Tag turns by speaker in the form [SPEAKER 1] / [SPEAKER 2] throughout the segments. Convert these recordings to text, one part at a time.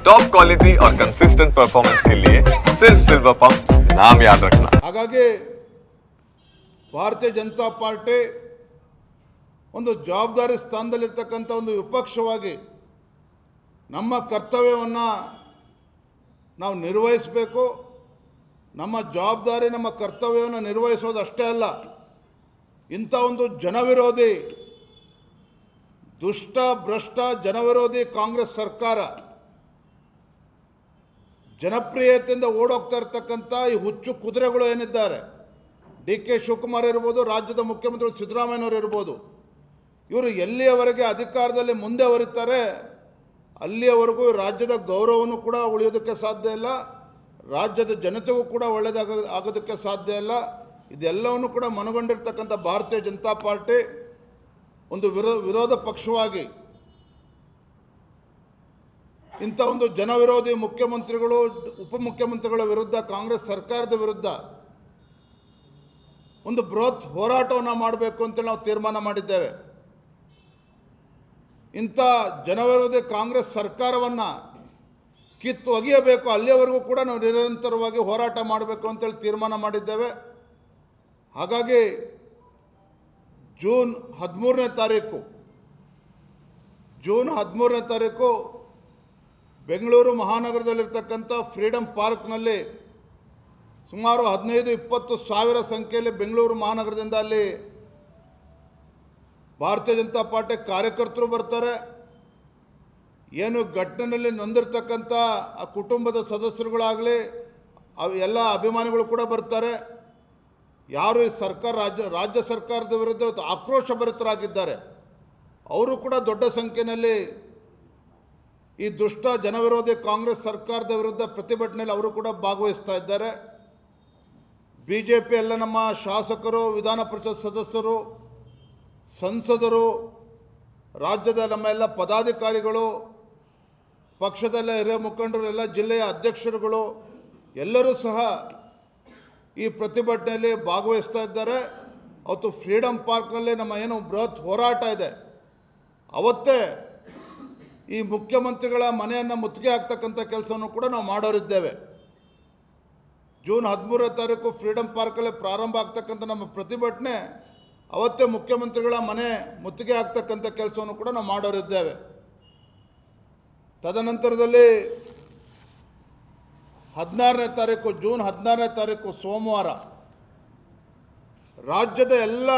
[SPEAKER 1] Top quality और consistent performance के लिए सिर्फ सिल्वर पंप नाम याद रखना
[SPEAKER 2] ಹಾಗಾಗಿ ಭಾರತೀಯ ಜನತಾ ಪಾರ್ಟಿ ಒಂದು ಜವಾಬ್ದಾರಿ ಸ್ಥಾನದಲ್ಲಿರ್ತಕ್ಕಂಥ ಒಂದು ವಿಪಕ್ಷವಾಗಿ ನಮ್ಮ ಕರ್ತವ್ಯವನ್ನು ನಾವು ನಿರ್ವಹಿಸಬೇಕು ನಮ್ಮ ಜವಾಬ್ದಾರಿ ನಮ್ಮ ಕರ್ತವ್ಯವನ್ನು ನಿರ್ವಹಿಸೋದು ಅಷ್ಟೇ ಅಲ್ಲ ಇಂಥ ಒಂದು ಜನವಿರೋಧಿ ದುಷ್ಟ ಭ್ರಷ್ಟ ಜನವಿರೋಧಿ ಕಾಂಗ್ರೆಸ್ ಸರ್ಕಾರ ಜನಪ್ರಿಯತೆಯಿಂದ ಓಡೋಗ್ತಾ ಇರ್ತಕ್ಕಂಥ ಈ ಹುಚ್ಚು ಕುದುರೆಗಳು ಏನಿದ್ದಾರೆ? ಡಿ ಕೆ ಶಿವಕುಮಾರ್ ಇರ್ಬೋದು, ರಾಜ್ಯದ ಮುಖ್ಯಮಂತ್ರಿ ಸಿದ್ದರಾಮಯ್ಯನವರು ಇರ್ಬೋದು. ಇವರು ಎಲ್ಲಿಯವರೆಗೆ ಅಧಿಕಾರದಲ್ಲಿ ಮುಂದೆ ಬರುತ್ತಾರೆ ಅಲ್ಲಿಯವರೆಗೂ ರಾಜ್ಯದ ಗೌರವವನ್ನು ಕೂಡ ಉಳಿಯೋದಕ್ಕೆ ಸಾಧ್ಯ ಇಲ್ಲ. ರಾಜ್ಯದ ಜನತೆಗೂ ಕೂಡ ಒಳ್ಳೆಯದಾಗ ಆಗೋದಕ್ಕೆ ಸಾಧ್ಯ ಇಲ್ಲ. ಇದೆಲ್ಲವನ್ನು ಕೂಡ ಮನಗೊಂಡಿರ್ತಕ್ಕಂಥ ಭಾರತೀಯ ಜನತಾ ಪಾರ್ಟಿ ಒಂದು ವಿರೋ, ವಿರೋಧ ಪಕ್ಷವಾಗಿ ಇಂಥ ಒಂದು ಜನವಿರೋಧಿ ಮುಖ್ಯಮಂತ್ರಿಗಳು, ಉಪಮುಖ್ಯಮಂತ್ರಿಗಳ ವಿರುದ್ಧ, ಕಾಂಗ್ರೆಸ್ ಸರ್ಕಾರದ ವಿರುದ್ಧ ಒಂದು ಬೃಹತ್ ಹೋರಾಟವನ್ನು ಮಾಡಬೇಕು ಅಂತೇಳಿ ನಾವು ತೀರ್ಮಾನ ಮಾಡಿದ್ದೇವೆ. ಇಂಥ ಜನವಿರೋಧಿ ಕಾಂಗ್ರೆಸ್ ಸರ್ಕಾರವನ್ನು ಕಿತ್ತು ಒಗೆಯಬೇಕು, ಅಲ್ಲಿಯವರೆಗೂ ಕೂಡ ನಾವು ನಿರಂತರವಾಗಿ ಹೋರಾಟ ಮಾಡಬೇಕು ಅಂತೇಳಿ ತೀರ್ಮಾನ ಮಾಡಿದ್ದೇವೆ. ಹಾಗಾಗಿ ಜೂನ್ ಹದಿಮೂರನೇ ತಾರೀಕು, ಜೂನ್ ಹದಿಮೂರನೇ ತಾರೀಕು ಬೆಂಗಳೂರು ಮಹಾನಗರದಲ್ಲಿರ್ತಕ್ಕಂಥ ಫ್ರೀಡಮ್ ಪಾರ್ಕ್ನಲ್ಲಿ ಸುಮಾರು ಹದಿನೈದು, ಇಪ್ಪತ್ತು ಸಾವಿರ ಸಂಖ್ಯೆಯಲ್ಲಿ ಬೆಂಗಳೂರು ಮಹಾನಗರದಿಂದ ಅಲ್ಲಿ ಭಾರತೀಯ ಜನತಾ ಪಾರ್ಟಿ ಕಾರ್ಯಕರ್ತರು ಬರ್ತಾರೆ. ಏನು ಘಟನೆಯಲ್ಲಿ ನೊಂದಿರ್ತಕ್ಕಂಥ ಆ ಕುಟುಂಬದ ಸದಸ್ಯರುಗಳಾಗಲಿ, ಅವು ಎಲ್ಲ ಅಭಿಮಾನಿಗಳು ಕೂಡ ಬರ್ತಾರೆ. ಯಾರು ಈ ಸರ್ಕಾರ, ರಾಜ್ಯ ರಾಜ್ಯ ಸರ್ಕಾರದ ವಿರುದ್ಧ ಆಕ್ರೋಶ ಭರಿತರಾಗಿದ್ದಾರೆ. ಅವರು ಕೂಡ ದೊಡ್ಡ ಸಂಖ್ಯೆಯಲ್ಲಿ ಈ ದುಷ್ಟ ಜನವಿರೋಧಿ ಕಾಂಗ್ರೆಸ್ ಸರ್ಕಾರದ ವಿರುದ್ಧ ಪ್ರತಿಭಟನೆಯಲ್ಲಿ ಅವರು ಕೂಡ ಭಾಗವಹಿಸ್ತಾ ಇದ್ದಾರೆ. ಬಿ ಜೆ ಪಿ ಎಲ್ಲ ನಮ್ಮ ಶಾಸಕರು, ವಿಧಾನ ಪರಿಷತ್ ಸದಸ್ಯರು, ಸಂಸದರು, ರಾಜ್ಯದ ನಮ್ಮ ಎಲ್ಲ ಪದಾಧಿಕಾರಿಗಳು, ಪಕ್ಷದಲ್ಲ ಹಿರಿಯ ಮುಖಂಡರು, ಎಲ್ಲ ಜಿಲ್ಲೆಯ ಅಧ್ಯಕ್ಷರುಗಳು, ಎಲ್ಲರೂ ಸಹ ಈ ಪ್ರತಿಭಟನೆಯಲ್ಲಿ ಭಾಗವಹಿಸ್ತಾ ಇದ್ದಾರೆ. ಅವತ್ತು ಫ್ರೀಡಮ್ ಪಾರ್ಕ್ನಲ್ಲಿ ನಮ್ಮ ಏನು ಬೃಹತ್ ಹೋರಾಟ ಇದೆ. ಅವತ್ತೇ ಈ ಮುಖ್ಯಮಂತ್ರಿಗಳ ಮನೆಯನ್ನು ಮುತ್ತಿಗೆ ಹಾಕ್ತಕ್ಕಂಥ ಕೆಲಸವನ್ನು ಕೂಡ ನಾವು ಮಾಡೋರಿದ್ದೇವೆ. ಜೂನ್ ಹದಿಮೂರನೇ ತಾರೀಕು ಫ್ರೀಡಮ್ ಪಾರ್ಕಲ್ಲಿ ಪ್ರಾರಂಭ ಆಗ್ತಕ್ಕಂಥ ನಮ್ಮ ಪ್ರತಿಭಟನೆ, ಅವತ್ತೇ ಮುಖ್ಯಮಂತ್ರಿಗಳ ಮನೆ ಮುತ್ತಿಗೆ ಹಾಕ್ತಕ್ಕಂಥ ಕೆಲಸವನ್ನು ಕೂಡ ನಾವು ಮಾಡೋರಿದ್ದೇವೆ. ತದನಂತರದಲ್ಲಿ ಹದಿನಾರನೇ ತಾರೀಕು, ಜೂನ್ ಹದಿನಾರನೇ ತಾರೀಕು ಸೋಮವಾರ ರಾಜ್ಯದ ಎಲ್ಲ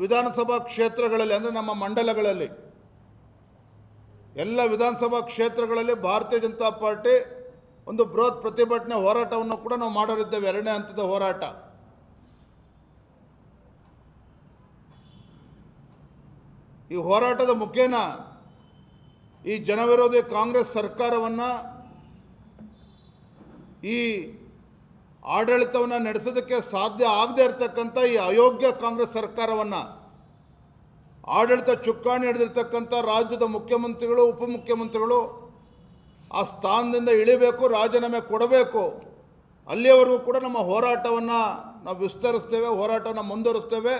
[SPEAKER 2] ವಿಧಾನಸಭಾ ಕ್ಷೇತ್ರಗಳಲ್ಲಿ, ಅಂದರೆ ನಮ್ಮ ಮಂಡಲಗಳಲ್ಲಿ ಎಲ್ಲ ವಿಧಾನಸಭಾ ಕ್ಷೇತ್ರಗಳಲ್ಲಿ ಭಾರತೀಯ ಜನತಾ ಪಾರ್ಟಿ ಒಂದು ಬೃಹತ್ ಪ್ರತಿಭಟನೆ ಹೋರಾಟವನ್ನು ಕೂಡ ನಾವು ಮಾಡೋರಿದ್ದೇವೆ, ಎರಡನೇ ಹಂತದ ಹೋರಾಟ. ಈ ಹೋರಾಟದ ಮುಖೇನ ಈ ಜನವಿರೋಧಿ ಕಾಂಗ್ರೆಸ್ ಸರ್ಕಾರವನ್ನು ಈ ಆಡಳಿತವನ್ನು ನಡೆಸೋದಕ್ಕೆ ಸಾಧ್ಯ ಆಗದೇ ಇರತಕ್ಕಂಥ ಈ ಅಯೋಗ್ಯ ಕಾಂಗ್ರೆಸ್ ಸರ್ಕಾರವನ್ನು ಆಡಳಿತ ಚುಕ್ಕಾಣಿ ಹಿಡಿದಿರ್ತಕ್ಕಂಥ ರಾಜ್ಯದ ಮುಖ್ಯಮಂತ್ರಿಗಳು, ಉಪಮುಖ್ಯಮಂತ್ರಿಗಳು ಆ ಸ್ಥಾನದಿಂದ ಇಳಿಬೇಕು, ರಾಜೀನಾಮೆ ಕೊಡಬೇಕು. ಅಲ್ಲಿಯವರೆಗೂ ಕೂಡ ನಮ್ಮ ಹೋರಾಟವನ್ನು ನಾವು ವಿಸ್ತರಿಸ್ತೇವೆ, ಹೋರಾಟವನ್ನು ಮುಂದುವರಿಸ್ತೇವೆ.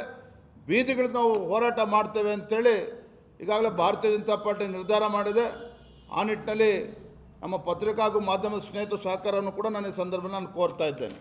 [SPEAKER 2] ಬೀದಿಗಳು ನಾವು ಹೋರಾಟ ಮಾಡ್ತೇವೆ ಅಂಥೇಳಿ ಈಗಾಗಲೇ ಭಾರತೀಯ ಜನತಾ ಪಾರ್ಟಿ ನಿರ್ಧಾರ ಮಾಡಿದೆ. ಆ ನಿಟ್ಟಿನಲ್ಲಿ ನಮ್ಮ ಪತ್ರಿಕಾ ಹಾಗೂ ಮಾಧ್ಯಮದ ಸ್ನೇಹಿತರು ಸಹಕಾರವನ್ನು ಕೂಡ ನಾನು ಈ ಸಂದರ್ಭದಲ್ಲಿ ನಾನು ಕೋರ್ತಾ ಇದ್ದೇನೆ.